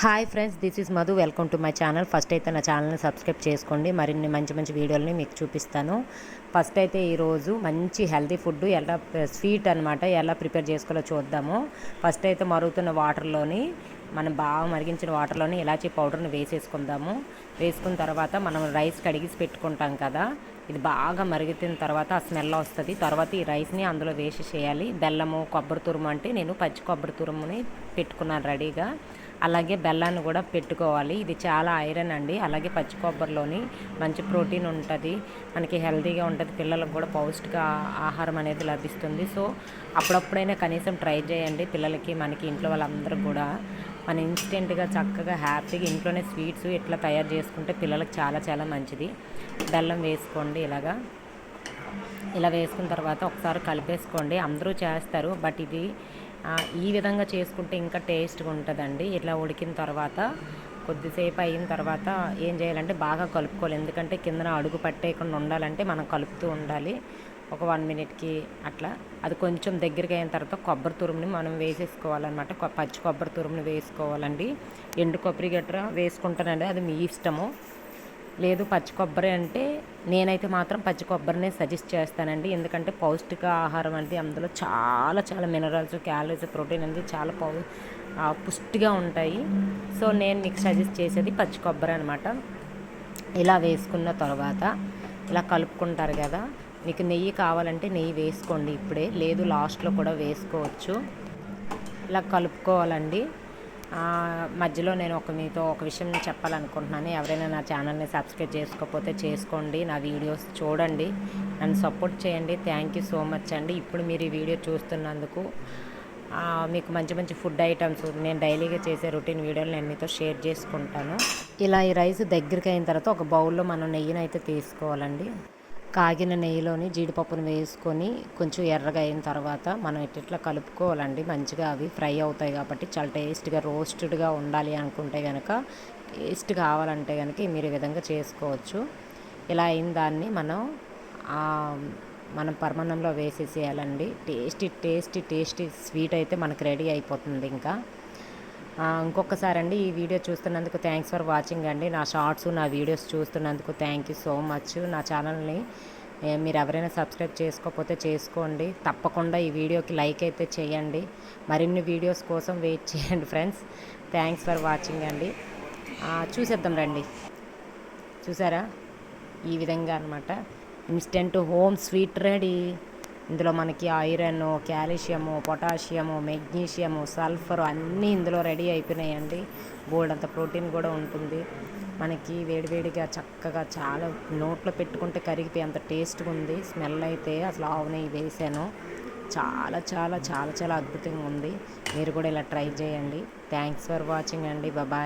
Hi friends this is Madhu welcome to my channel first అయితే నా ఛానల్ని subscribe చేసుకోండి. మరిన్ని మంచి మంచి వీడియోలని మీకు చూపిస్తాను. ఫస్ట్ అయితే ఈరోజు మంచి హెల్తీ ఫుడ్ ఎలా స్వీట్ అనమాట ఎలా ప్రిపేర్ చేసుకోవాలో చూద్దాము. ఫస్ట్ అయితే మరుగుతున్న వాటర్లోని మనం బాగా మరిగించిన వాటర్లోని ఇలాచీ పౌడర్ని వేసేసుకుందాము. వేసుకున్న తర్వాత మనం రైస్ కడిగిసి పెట్టుకుంటాం కదా ఇది బాగా మరుగుతున్న తర్వాత ఆ స్మెల్ వస్తుంది. తర్వాత ఈ రైస్ని అందులో వేసి చేయాలి బెల్లము కొబ్బరి తురుము అంటే నేను పచ్చి కొబ్బరి తురుముని పెట్టుకున్నాను రెడీగా అలాగే బెల్లాన్ని కూడా పెట్టుకోవాలి. ఇది చాలా ఐరన్ అండి. అలాగే పచ్చి కొబ్బరిలోని మంచి ప్రోటీన్ ఉంటుంది. మనకి హెల్తీగా ఉంటుంది. పిల్లలకు కూడా పౌష్టిక ఆహారం అనేది లభిస్తుంది. సో అప్పుడప్పుడైనా కనీసం ట్రై చేయండి. పిల్లలకి మనకి ఇంట్లో వాళ్ళందరూ కూడా మన ఇన్స్టెంట్గా చక్కగా హ్యాపీగా ఇంట్లోనే స్వీట్స్ ఇట్లా తయారు చేసుకుంటే పిల్లలకు చాలా చాలా మంచిది. బెల్లం వేసుకోండి ఇలాగా. ఇలా వేసుకున్న తర్వాత ఒకసారి కలిపేసుకోండి. అందరూ చేస్తారు. బట్ ఇది ఈ విధంగా చేసుకుంటే ఇంకా టేస్ట్గా ఉంటుందండి. ఇట్లా ఉడికిన తర్వాత కొద్దిసేపు అయిన తర్వాత ఏం చేయాలంటే బాగా కలుపుకోవాలి. ఎందుకంటే కిందన అడుగు పట్టేయకుండా ఉండాలంటే మనం కలుపుతూ ఉండాలి. ఒక వన్ మినిట్కి అట్లా. అది కొంచెం దగ్గరికి అయిన తర్వాత కొబ్బరి తురుముని మనం వేసేసుకోవాలన్నమాట. పచ్చి కొబ్బరి తురుముని వేసుకోవాలండి. ఎండు కొబ్బరి గట్రా వేసుకుంటానండి. అది మీ ఇష్టము. లేదు పచ్చి కొబ్బరి అంటే నేనైతే మాత్రం పచ్చి కొబ్బరినే సజెస్ట్ చేస్తానండి. ఎందుకంటే పౌష్టిక ఆహారం అనేది అందులో చాలా చాలా మినరల్స్ క్యాలరీస్ ప్రోటీన్ అనేది చాలా పౌ పుష్టిగా ఉంటాయి. సో నేను మీకు సజెస్ట్ చేసేది పచ్చి కొబ్బరి అనమాట ఇలా వేసుకున్న తర్వాత ఇలా కలుపుకుంటారు కదా మీకు నెయ్యి కావాలంటే నెయ్యి వేసుకోండి ఇప్పుడే. లేదు లాస్ట్లో కూడా వేసుకోవచ్చు. ఇలా కలుపుకోవాలండి. మధ్యలో నేను ఒక మీతో ఒక విషయం చెప్పాలనుకుంటున్నాను. ఎవరైనా నా ఛానల్ని సబ్స్క్రైబ్ చేసుకోకపోతే చేసుకోండి నా వీడియోస్ చూడండి నన్ను సపోర్ట్ చేయండి. థ్యాంక్ యూ సో మచ్ అండి. ఇప్పుడు మీరు ఈ వీడియో చూస్తున్నందుకు మీకు మంచి మంచి ఫుడ్ ఐటమ్స్ నేను డైలీగా చేసే రొటీన్ వీడియోలు నేను మీతో షేర్ చేసుకుంటాను. ఇలా ఈ రైస్ దగ్గరికి అయిన తర్వాత ఒక బౌల్లో మనం నెయ్యిని అయితే తీసుకోవాలండి. కాగిన నెయ్యిలోని జీడిపప్పును వేసుకొని కొంచెం ఎర్రగా అయిన తర్వాత మనం ఇట్లా కలుపుకోవాలండి? మంచిగా అవి ఫ్రై అవుతాయి కాబట్టి చాలా టేస్ట్గా రోస్టెడ్గా ఉండాలి అనుకుంటే కనుక టేస్ట్ కావాలంటే కనుక మీరు ఈ విధంగా చేసుకోవచ్చు. ఇలా అయిన దాన్ని మనం మనం పరమాన్నంలో వేసేసేయాలండి. టేస్టీ టేస్టీ టేస్టీ స్వీట్ అయితే మనకు రెడీ అయిపోతుంది ఇంకా. ఇంకొకసారి అండి ఈ వీడియో చూస్తున్నందుకు థ్యాంక్స్ ఫర్ వాచింగ్ అండి. నా షార్ట్స్ నా వీడియోస్ చూస్తున్నందుకు థ్యాంక్ యూ సో మచ్ నా ఛానల్ని మీరు ఎవరైనా సబ్స్క్రైబ్ చేసుకోకపోతే చేసుకోండి. తప్పకుండా ఈ వీడియోకి లైక్ అయితే చేయండి. మరిన్ని వీడియోస్ కోసం వెయిట్ చేయండి ఫ్రెండ్స్ థ్యాంక్స్ ఫర్ వాచింగ్ అండి. చూసేద్దాం రండి. చూసారా? ఈ విధంగా అనమాట ఇన్స్టెంట్ హోమ్ స్వీట్ రెడీ ఇందులో మనకి iron calcium potassium magnesium sulphur అన్నీ ఇందులో రెడీ అయిపోయినాయండి. బోల్డ్ అంత ప్రోటీన్ కూడా ఉంటుంది. మనకి వేడివేడిగా చక్కగా చాలా నోట్లో పెట్టుకుంటే కరిగిపోయి అంత టేస్ట్గా ఉంది. స్మెల్ అయితే అసలు ఆవు నెయ్యి వేసాను. చాలా చాలా చాలా చాలా అద్భుతంగా ఉంది. మీరు కూడా ఇలా ట్రై చేయండి. థ్యాంక్స్ ఫర్ వాచింగ్ అండి. బాయ్